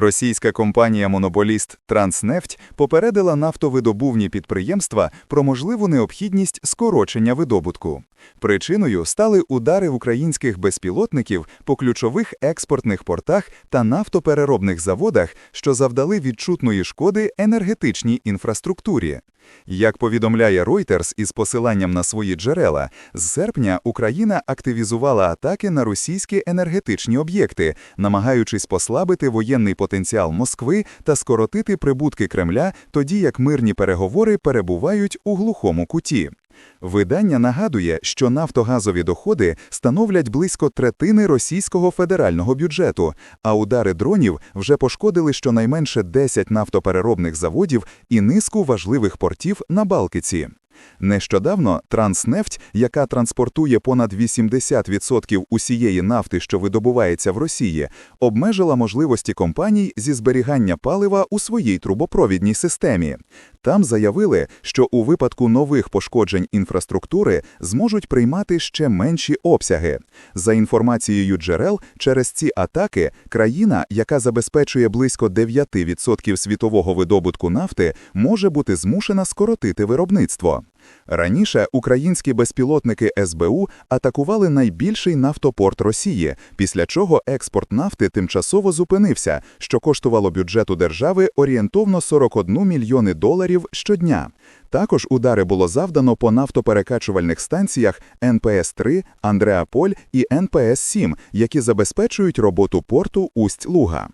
Російська компанія-монополіст Транснефть попередила нафтовидобувні підприємства про можливу необхідність скорочення видобутку. Причиною стали удари українських безпілотників по ключових експортних портах та нафтопереробних заводах, що завдали відчутної шкоди енергетичній інфраструктурі. Як повідомляє Reuters із посиланням на свої джерела, з серпня Україна активізувала атаки на російські енергетичні об'єкти, намагаючись послабити воєнний потенціал Москви та скоротити прибутки Кремля, тоді як мирні переговори перебувають у глухому куті. Видання нагадує, що нафтогазові доходи становлять близько третини російського федерального бюджету, а удари дронів вже пошкодили щонайменше 10 нафтопереробних заводів і низку важливих портів на Балтиці. Нещодавно Транснефть, яка транспортує понад 80% усієї нафти, що видобувається в Росії, обмежила можливості компаній зі зберігання палива у своїй трубопровідній системі. Там заявили, що у випадку нових пошкоджень інфраструктури зможуть приймати ще менші обсяги. За інформацією джерел, через ці атаки країна, яка забезпечує близько 9% світового видобутку нафти, може бути змушена скоротити виробництво. Раніше українські безпілотники СБУ атакували найбільший нафтопорт Росії, після чого експорт нафти тимчасово зупинився, що коштувало бюджету держави орієнтовно 41 мільйони доларів щодня. Також удари було завдано по нафтоперекачувальних станціях НПС-3, Андреаполь і НПС-7, які забезпечують роботу порту Усть-Луга.